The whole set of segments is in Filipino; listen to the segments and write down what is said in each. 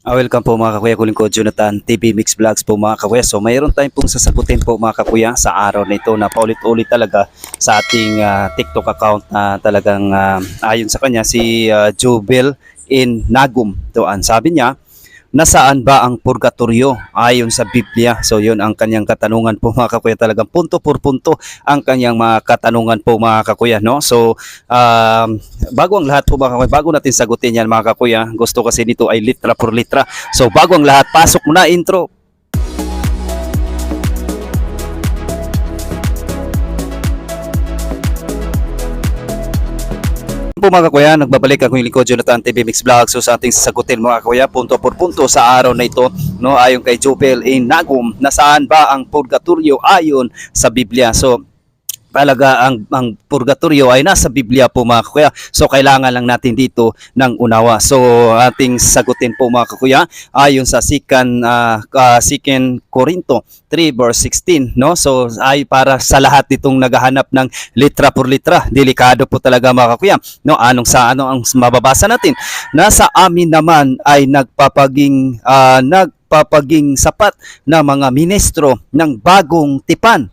Ah, welcome po mga kakuya, kuling ko Jonathan, TV Mix Vlogs po mga kakuya. So mayroon tayong pong sasagutin po mga kakuya sa araw na ito na paulit-ulit talaga sa ating ah, TikTok account na talagang ah, ayon sa kanya si uh, Jubel in Nagum. Doan sabi niya, nasaan ba ang purgatorio ayon sa Biblia? So yun ang kanyang katanungan po mga kakuya talagang punto por punto ang kanyang mga katanungan po mga kakuya no. So um, bago ang lahat po mga kakuya, bago natin sagutin yan mga kakuya, gusto kasi nito ay litra por litra. So bago ang lahat, pasok muna intro. Po mga kuya, nagbabalik ako yung lingkod Jonathan TV Mix Vlog. So sa ating sasagutin mga kuya, punto por punto sa araw na ito, no, ayon kay Jubel in Nagum, nasaan ba ang purgatorio ayon sa Biblia? So talaga ang ang purgatorio ay nasa Biblia po mga kuya. So kailangan lang natin dito ng unawa. So ating sagutin po mga kuya ayon sa Sikan uh, Sikan Korinto 3 verse 16 no. So ay para sa lahat nitong naghahanap ng litra por litra. Delikado po talaga mga kuya. No anong sa ano ang mababasa natin? Nasa amin naman ay nagpapaging ah, nagpapaging sapat na mga ministro ng bagong tipan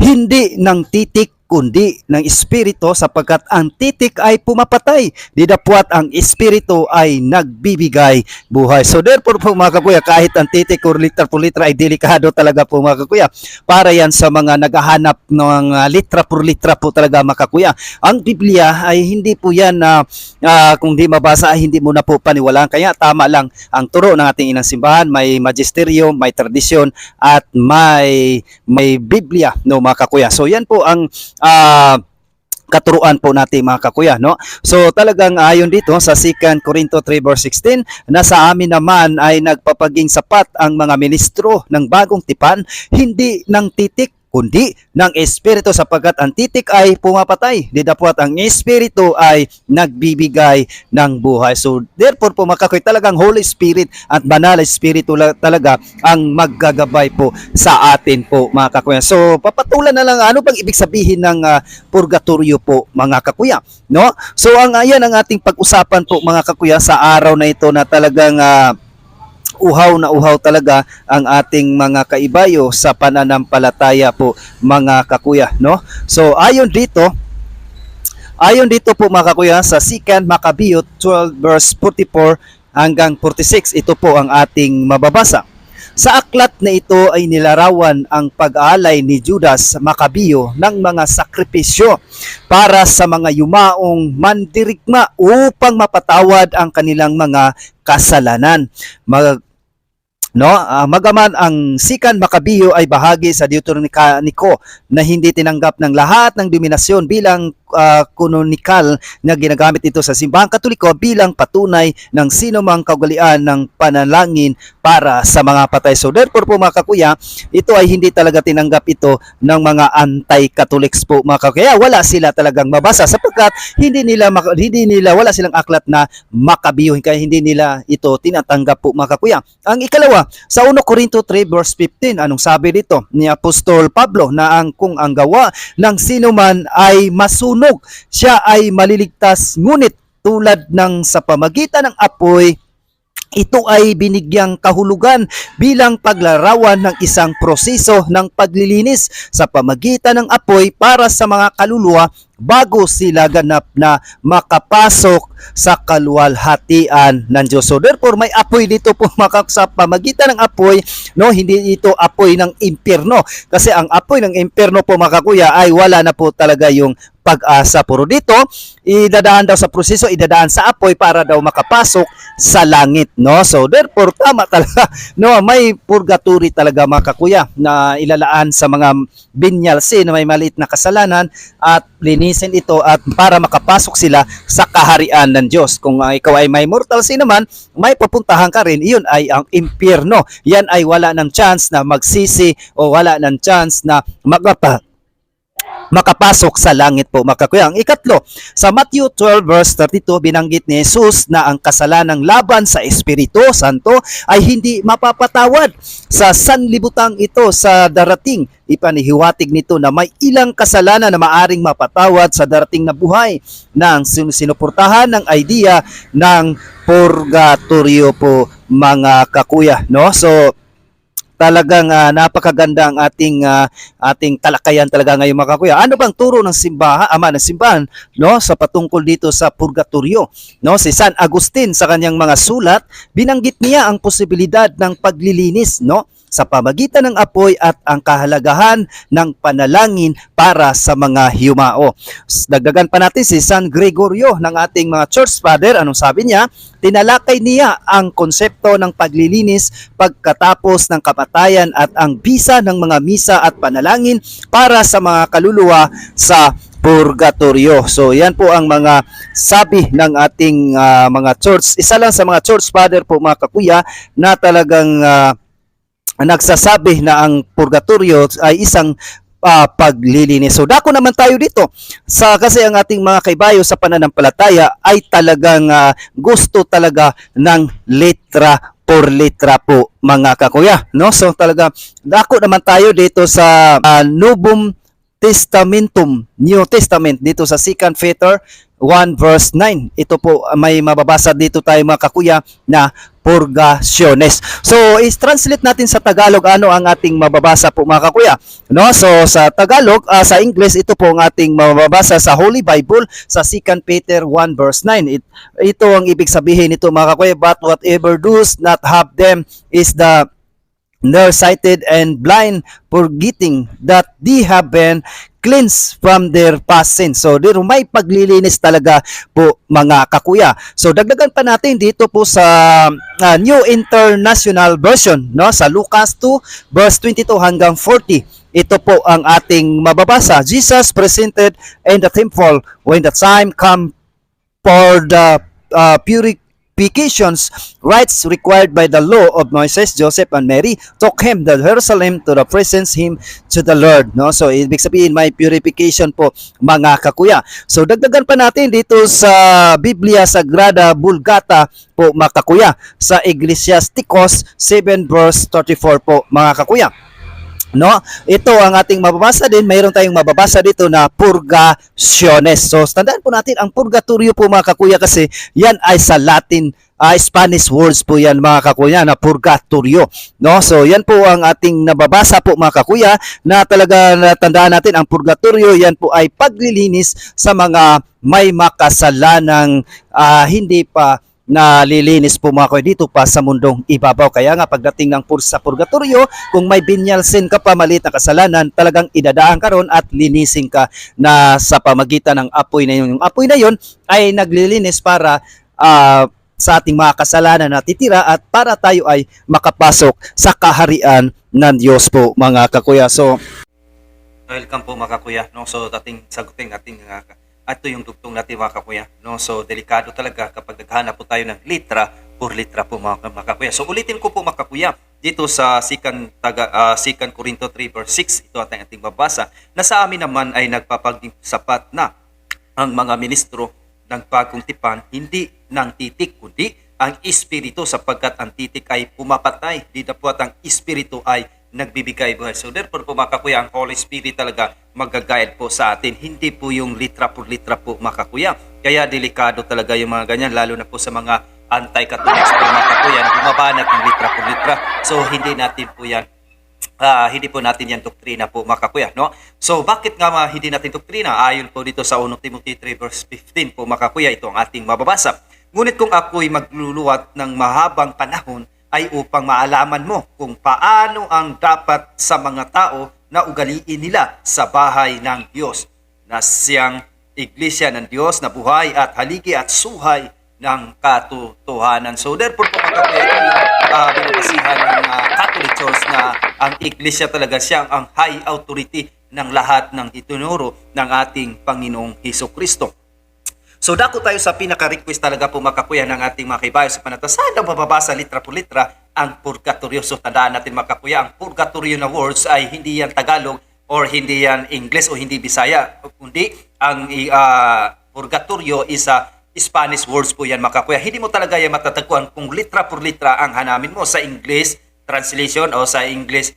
hindi ng titik kundi ng espiritu sapagkat ang titik ay pumapatay. Didapwat ang espiritu ay nagbibigay buhay. So therefore po mga kakuya, kahit ang titik or liter por litra ay delikado talaga po mga kakuya. Para yan sa mga naghahanap ng uh, litra por litra po talaga mga kakuya. Ang Biblia ay hindi po yan na uh, kung di mabasa ay hindi mo na po paniwalaan. Kaya tama lang ang turo ng ating inang simbahan. May magisterium, may tradisyon at may may Biblia no mga kakuya. So yan po ang ah, katuruan po natin mga kakuya no? So talagang ayon dito sa 2 Corinto 3 verse 16 na sa amin naman ay nagpapaging sapat ang mga ministro ng bagong tipan hindi ng titik kundi ng espiritu sapagkat ang titik ay pumapatay. Didapwat ang espiritu ay nagbibigay ng buhay. So therefore po makakoy talagang Holy Spirit at banal na espiritu la- talaga ang maggagabay po sa atin po mga kakuya. So papatulan na lang ano bang ibig sabihin ng ah, purgatorio po mga kakuya? No? So ang ayan ang ating pag-usapan po mga kakuya sa araw na ito na talagang ah, uhaw na uhaw talaga ang ating mga kaibayo sa pananampalataya po mga kakuya no so ayon dito ayon dito po mga kakuya sa 2 Maccabees 12 verse 44 hanggang 46 ito po ang ating mababasa sa aklat na ito ay nilarawan ang pag-aalay ni Judas Macabeo ng mga sakripisyo para sa mga yumaong mandirigma upang mapatawad ang kanilang mga kasalanan. Mag No, Ah, magaman ang Sikan Macabeo ay bahagi sa Deuteronomico na hindi tinanggap ng lahat ng dominasyon bilang ah, kunonikal na ginagamit ito sa simbahang katoliko bilang patunay ng sinumang kaugalian ng panalangin para sa mga patay. So therefore po mga kakuya, ito ay hindi talaga tinanggap ito ng mga anti-Catholics po mga kakuya. Wala sila talagang mabasa sapagkat hindi nila hindi nila wala silang aklat na Macabeo kaya hindi nila ito tinatanggap po mga kakuya. Ang ikalawa, sa 1 Corinto 3 verse 15, anong sabi dito ni Apostol Pablo na ang kung ang gawa ng sino man ay masunog, siya ay maliligtas. Ngunit tulad ng sa pamagitan ng apoy ito ay binigyang kahulugan bilang paglarawan ng isang proseso ng paglilinis sa pamagitan ng apoy para sa mga kaluluwa bago sila ganap na makapasok sa kaluwalhatian ng Diyos. So therefore may apoy dito po makak sa pamagitan ng apoy, no, hindi ito apoy ng impyerno. Kasi ang apoy ng impyerno po mga kuya ay wala na po talaga yung pag-asa. Puro dito, idadaan daw sa proseso, idadaan sa apoy para daw makapasok sa langit, no? So therefore tama talaga, no, may purgatory talaga mga kakuya na ilalaan sa mga binyal sin na may maliit na kasalanan at linisin ito at para makapasok sila sa kaharian ng Diyos. Kung uh, ikaw ay may mortal sin naman, may pupuntahan ka rin, iyon ay ang impyerno. Yan ay wala ng chance na magsisi o wala ng chance na magapa makapasok sa langit po makakuya. Ang ikatlo, sa Matthew 12 verse 32 binanggit ni Jesus na ang kasalanang laban sa Espiritu Santo ay hindi mapapatawad sa sanlibutang ito sa darating. Ipanihiwatig nito na may ilang kasalanan na maaring mapatawad sa darating na buhay sin- sinuportahan ng idea ng purgatorio po mga kakuya, no? So talagang ah, napakaganda ang ating ah, ating talakayan talaga ngayon mga kakuya. Ano bang turo ng simbahan, ama ng simbahan, no, sa patungkol dito sa purgatorio, no? Si San Agustin sa kanyang mga sulat, binanggit niya ang posibilidad ng paglilinis, no? Sa pamagitan ng apoy at ang kahalagahan ng panalangin para sa mga hiyumao. S- Dagdagan pa natin si San Gregorio ng ating mga church father. Anong sabi niya? Tinalakay niya ang konsepto ng paglilinis pagkatapos ng kamatayan at ang bisa ng mga misa at panalangin para sa mga kaluluwa sa purgatorio. So yan po ang mga sabi ng ating ah, mga church. Isa lang sa mga church father po mga kakuya na talagang ah, nagsasabi na ang purgatorio ay isang ah, paglilinis. So dako naman tayo dito. Sa kasi ang ating mga kaibayo sa pananampalataya ay talagang ah, gusto talaga ng letra por letra po mga kakuya no? So talaga dako naman tayo dito sa ah, Novum Testamentum New Testament dito sa 2 Peter 1 verse 9 ito po may mababasa dito tayo mga kakuya na purgaciones. So, is-translate natin sa Tagalog ano ang ating mababasa po mga kakuya. No? So, sa Tagalog, ah, sa English, ito po ang ating mababasa sa Holy Bible sa 2 Peter 1 verse 9. It, ito ang ibig sabihin nito mga kakuya, but whatever does not have them is the nearsighted and blind, forgetting that they have been cleansed from their past sins. So, dito may paglilinis talaga po mga kakuya. So, dagdagan pa natin dito po sa ah, New International Version, no? Sa Lucas 2 verse 22 hanggang 40. Ito po ang ating mababasa. Jesus presented in the temple when the time come for the uh, purifications rites required by the law of Moses, Joseph, and Mary took him to Jerusalem to the presence him to the Lord. No? So, ibig sabihin, may purification po mga kakuya. So, dagdagan pa natin dito sa Biblia Sagrada Vulgata po mga kakuya sa Ecclesiasticus 7 verse 34 po mga kakuya. No? Ito ang ating mababasa din. Mayroon tayong mababasa dito na purgaciones. So, tandaan po natin ang purgatorio po mga kakuya kasi yan ay sa Latin ah, Spanish words po yan mga kakuya na purgatorio. No? So, yan po ang ating nababasa po mga kakuya na talaga natandaan natin ang purgatorio yan po ay paglilinis sa mga may makasalanang ah, hindi pa nalilinis po mga kuya dito pa sa mundong ibabaw. Kaya nga pagdating ng pur sa purgatorio, kung may binyal sin ka pa maliit na kasalanan, talagang idadaan ka ron at linisin ka na sa pamagitan ng apoy na yun. Yung apoy na yun ay naglilinis para ah, sa ating mga kasalanan na titira at para tayo ay makapasok sa kaharian ng Diyos po mga kakuya. So, welcome po mga kakuya. No? So, ating sagutin ating uh, ito yung dugtong natin mga kakuya. No? So, delikado talaga kapag naghahanap po tayo ng litra por litra po mga, mga kakuya. So, ulitin ko po mga kakuya dito sa Sikan, taga, ah, Sikan Corinto 3 verse 6, ito ating ating babasa, na sa amin naman ay nagpapaging sapat na ang mga ministro ng bagong tipan, hindi ng titik, kundi ang espiritu sapagkat ang titik ay pumapatay. Di na po at ang espiritu ay nagbibigay buhay. So therefore po mga kakuya, ang Holy Spirit talaga magagayad po sa atin. Hindi po yung litra por litra po mga kakuya. Kaya delikado talaga yung mga ganyan, lalo na po sa mga anti-Catholics po mga kakuya, na bumabanat ng litra por litra. So hindi natin po yan Ah, hindi po natin yan doktrina po mga kakuya, no? So bakit nga ma, hindi natin doktrina? Ayon po dito sa 1 Timothy 3 verse 15 po mga kakuya, ito ang ating mababasa. Ngunit kung ako'y magluluwat ng mahabang panahon ay upang maalaman mo kung paano ang dapat sa mga tao na ugaliin nila sa bahay ng Diyos na siyang iglesia ng Diyos na buhay at haligi at suhay ng katotohanan. So therefore po mga yung uh, binabasihan ng ah, Catholic Church na ang iglesia talaga siyang ang high authority ng lahat ng itunuro ng ating Panginoong Heso Kristo. So dako tayo sa pinaka-request talaga po mga kakuya ng ating mga kaibayo sa panata. Saan daw mababasa litra por litra ang purgatorio? So tandaan natin mga kakuya, ang purgatorio na words ay hindi yan Tagalog or hindi yan English o hindi Bisaya. Kundi ang ah, purgatorio is a Spanish words po yan mga kakuya. Hindi mo talaga yan matatagpuan kung litra por litra ang hanamin mo sa English translation o sa English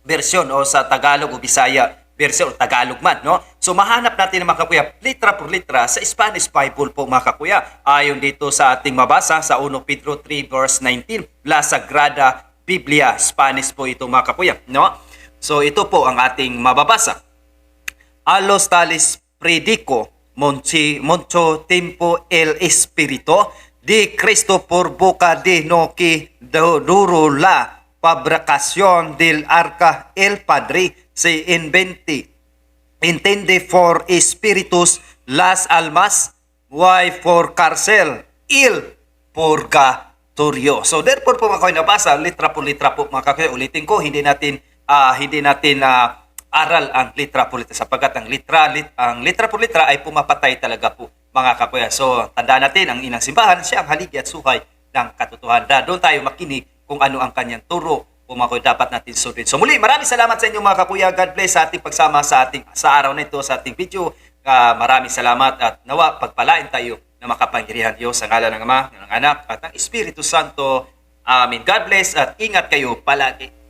version o sa Tagalog o Bisaya verse o Tagalog man, no? So mahanap natin mga kakuya, litra por litra sa Spanish Bible po mga kakuya. Ayon dito sa ating mabasa sa 1 Pedro 3 verse 19, La Sagrada Biblia, Spanish po ito mga kakuya, no? So ito po ang ating mababasa. A los tales predico monchi, mucho tiempo el Espíritu de Cristo por boca de no que duro la fabricación del arca el Padre se invente intende for espíritus las almas why for cárcel il purgatorio so therefore po mga kakoy nabasa litra po litra po mga kakoy ulitin ko hindi natin ah, hindi natin ah, aral ang litra po litra sapagkat ang litra lit, ang litra po litra ay pumapatay talaga po mga kakuya. So tandaan natin ang inang simbahan siya ang haligi at suhay ng katotohanan. Doon tayo makinig kung ano ang kanyang turo kung kakuya, dapat natin sundin. So muli, maraming salamat sa inyo mga kakuya. God bless sa ating pagsama sa ating sa araw na ito sa ating video. Ah, maraming salamat at nawa pagpalain tayo na makapangyarihan Diyos sa ngalan ng Ama, ng Anak at ng Espiritu Santo. Amen. God bless at ingat kayo palagi.